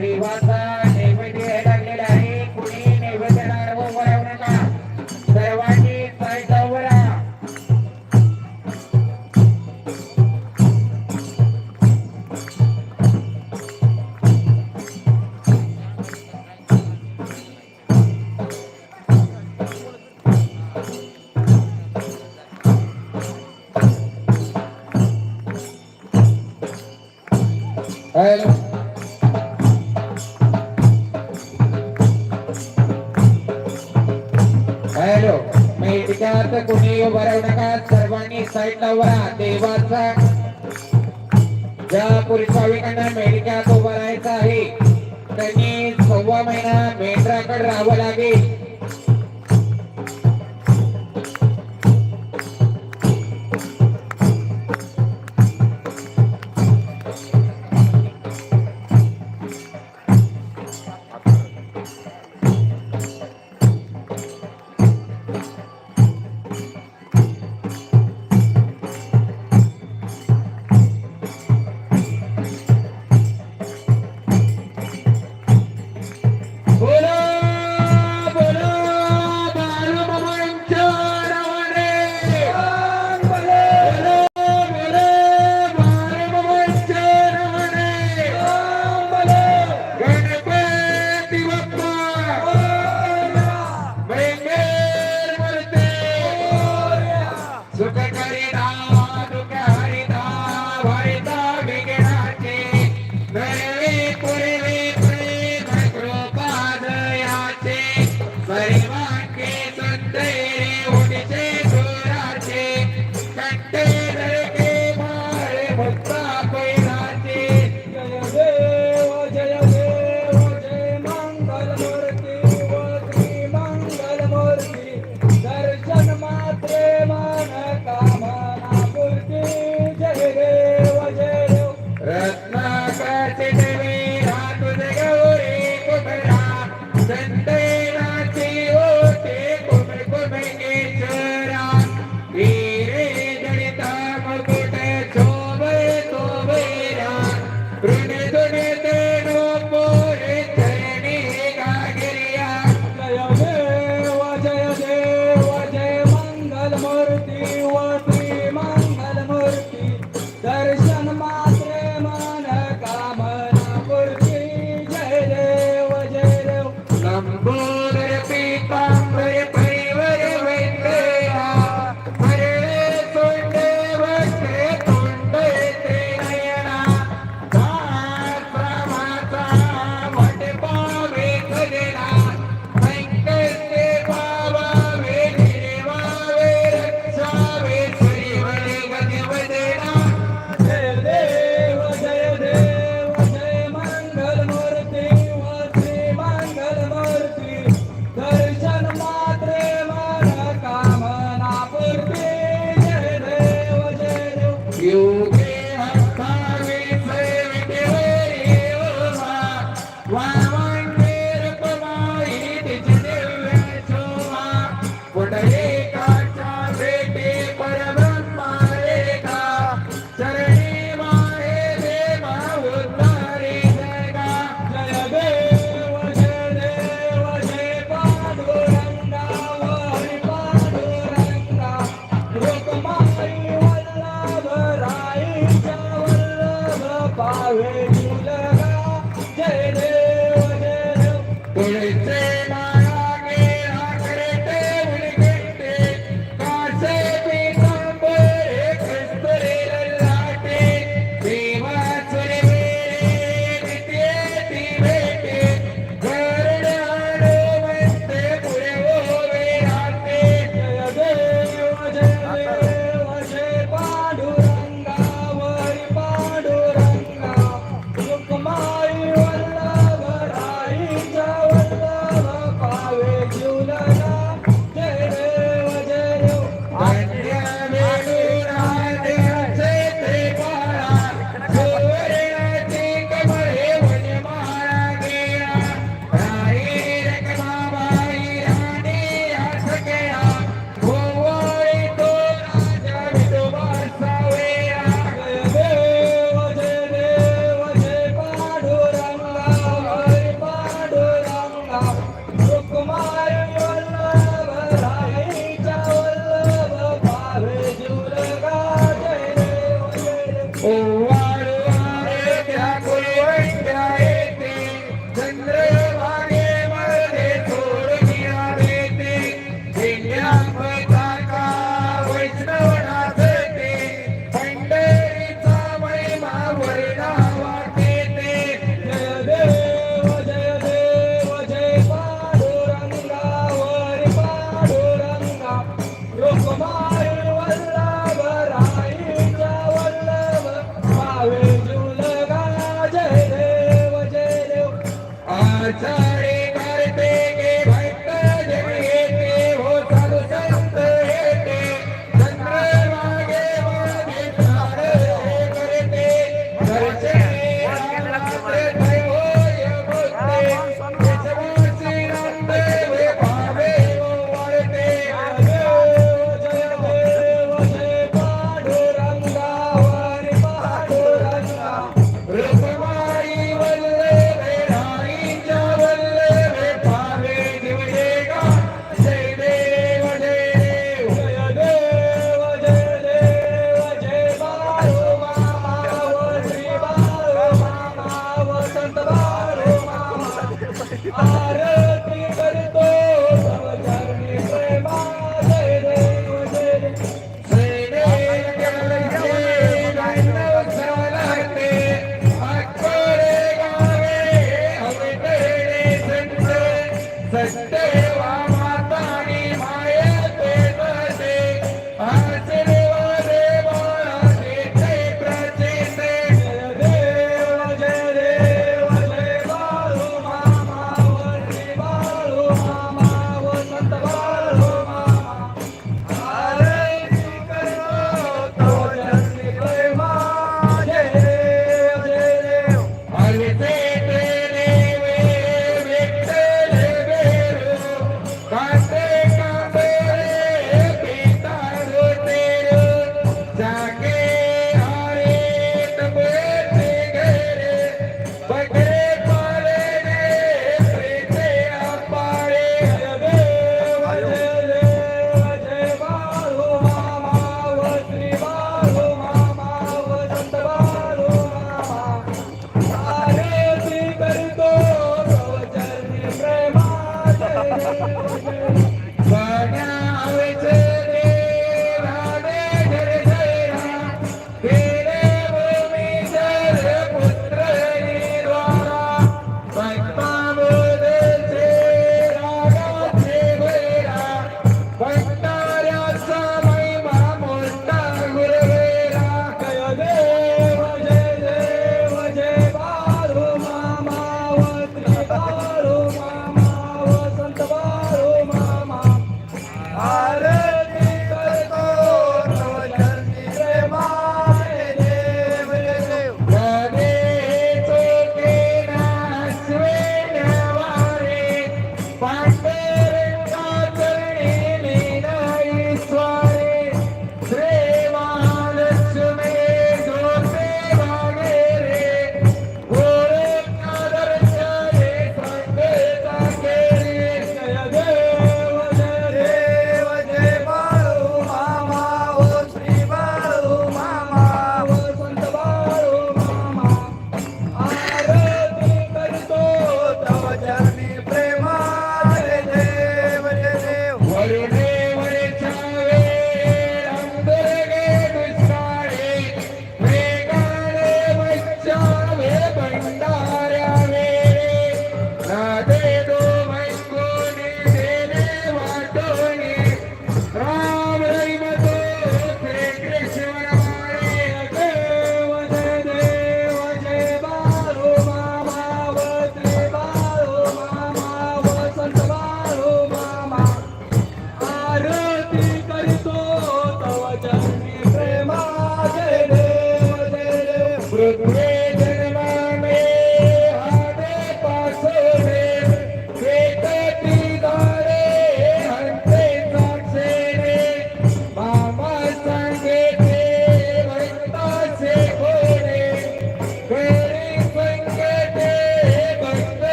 We want hello मेटिकात कोणी उभं नका सर्वांनी साईडला उभा देवाचा ज्या पुरुष भाविकांना मेडिकात उभं आहे त्यांनी सव्वा महिना मेंढराकडे राहावं लागेल. করে Santa Bárbara,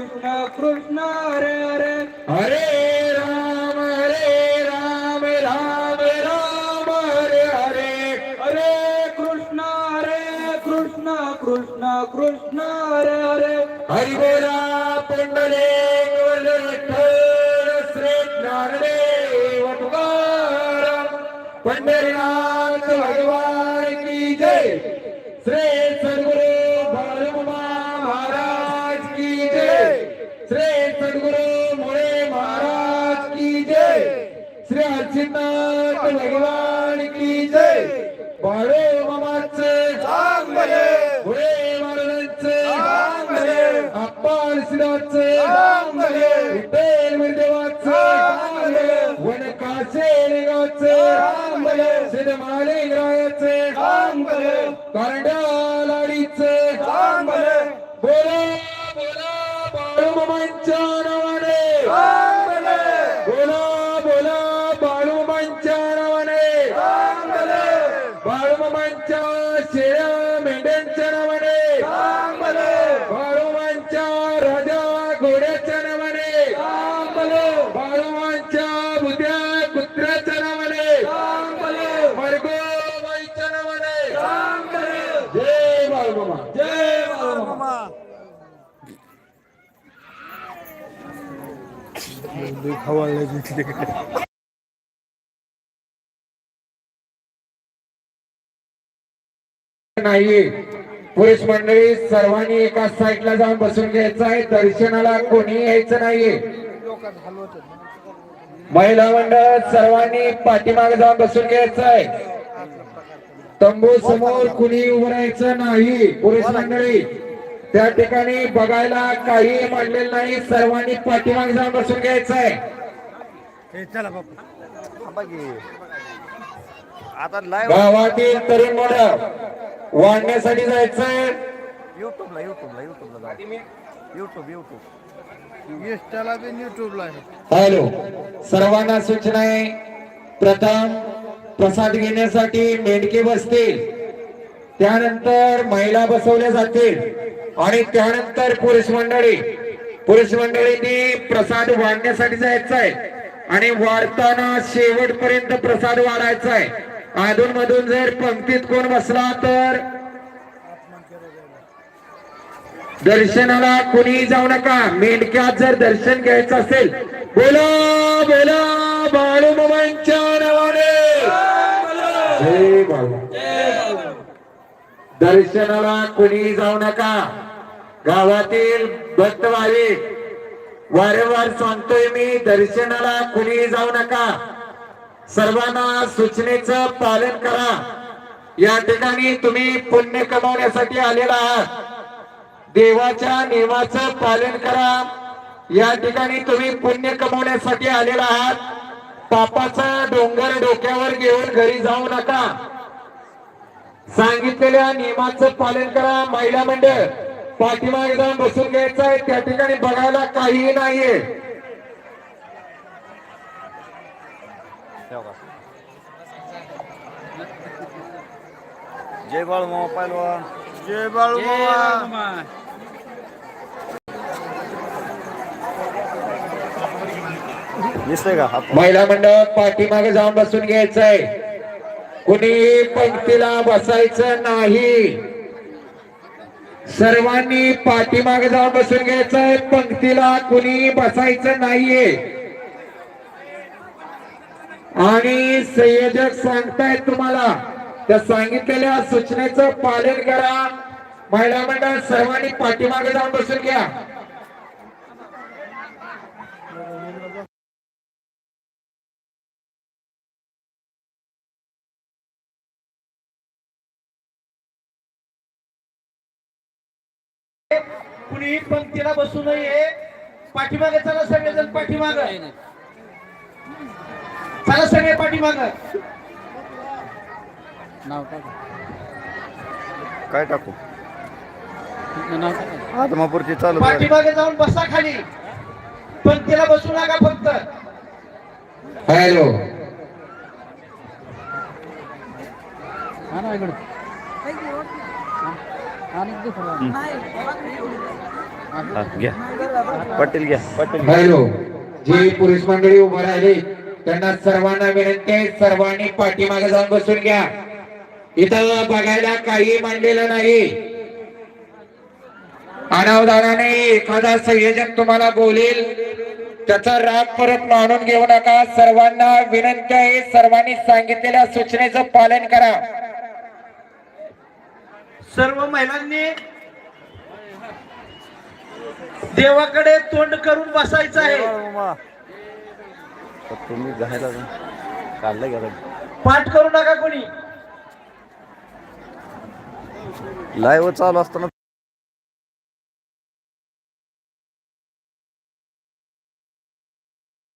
कृष्ण कृष्ण हरे श्री सद्गुरु मुळे महाराज की जय. श्री अर्चिनाथ भगवान बोला नाही पुरुष मंडळी सर्वांनी एका साईडला जाऊन बसून घ्यायचं आहे. दर्शनाला कोणी यायचं नाहीये. महिला मंडळ सर्वांनी पाठीमागे जाऊन बसून घ्यायचं आहे. तंबू समोर कुणी उभं राहायचं नाही. पुरुष मंडळी त्या ठिकाणी बघायला काही मांडलेलं नाही. सर्वांनी पाठीमागे जाऊन बसून घ्यायचं आहे. चला बापू आता लाईव्ह गावातील तरुण मुलं वाढण्यासाठी जायचंय. युट्यूबला युट्यूबला युट्यूबला युट्यूब युट्यूब इंस्टाला बी युट्यूबला आहे. हॅलो. सर्वांना सूचना आहे. प्रथम प्रसाद घेण्यासाठी मेंढके बसतील. त्यानंतर महिला बसवल्या जातील. आणि त्यानंतर पुरुष मंडळी. पुरुष मंडळींनी प्रसाद वाढण्यासाठी जायचं आहे आणि वाढताना शेवटपर्यंत प्रसाद वाढायचा आहे अधून मधून जर पंक्तीत कोण बसला तर दर्शनाला कुणी जाऊ नका. मेंढक्यात जर दर्शन घ्यायचं असेल बोला बोला बाळू मामांच्या नावाने. दर्शनाला कुणी जाऊ नका. गावातील भक्त भाविक वारंवार सांगतोय मी दर्शनाला कुणी जाऊ नका. सर्वांना सूचनेचं पालन करा. या ठिकाणी तुम्ही पुण्य कमावण्यासाठी आलेला आहात. देवाच्या नियमाचं पालन करा. या ठिकाणी तुम्ही पुण्य कमवण्यासाठी आलेला आहात. पापाचा डोंगर डोक्यावर घेऊन घरी जाऊ नका. सांगितलेल्या नियमाचं पालन करा महिला मंडळ. पाठीमागे जाऊन बसून घ्यायचं आहे. त्या ठिकाणी बघायला काहीही नाहीये. जय बाळू पहिलवान. जय बाळू दिसतंय का? हा महिला मंडळ पाठीमागे जाऊन बसून घ्यायचंय. कुणी पंक्तीला बसायचं नाही. सर्वांनी पाठीमागे जाऊन बसून घ्यायचंय. पंक्तीला कुणी बसायचं नाहीये. आणि संयोजक सांगतायत तुम्हाला त्या सांगितलेल्या सूचनेचं पालन करा. महिला मंडळ सर्वांनी पाठीमागे जाऊन बसून घ्या. कुणी पंक्तीला बसू नये. पाठीमागे चला सगळेजण पाठीमाग. चला सगळे पाठीमाग. काय? टाकू? आत्मापुरती चालू. पाठीमागे जाऊन बसा खाली. पंक्तीला बसू नका फक्त. हॅलो. हा, घ्या. पाटील घ्या. पाटील हॅलो. जे पुरुष मंडळी उभं राहिले त्यांना सर्वांना विनंती आहे सर्वांनी पाठीमागे जाऊन बसून घ्या. इथं बघायला काही मांडलेलं नाही. अनावधानाने एखादा संयोजक तुम्हाला बोलेल त्याचा राग परत मानून घेऊ नका. सर्वांना विनंती आहे सर्वांनी सांगितलेल्या सूचनेचं पालन करा. सर्व महिलांनी देवाकडे तोंड करून बसायचं आहे. तुम्ही पाठ करू नका कोणी. लाईव्ह चालू असताना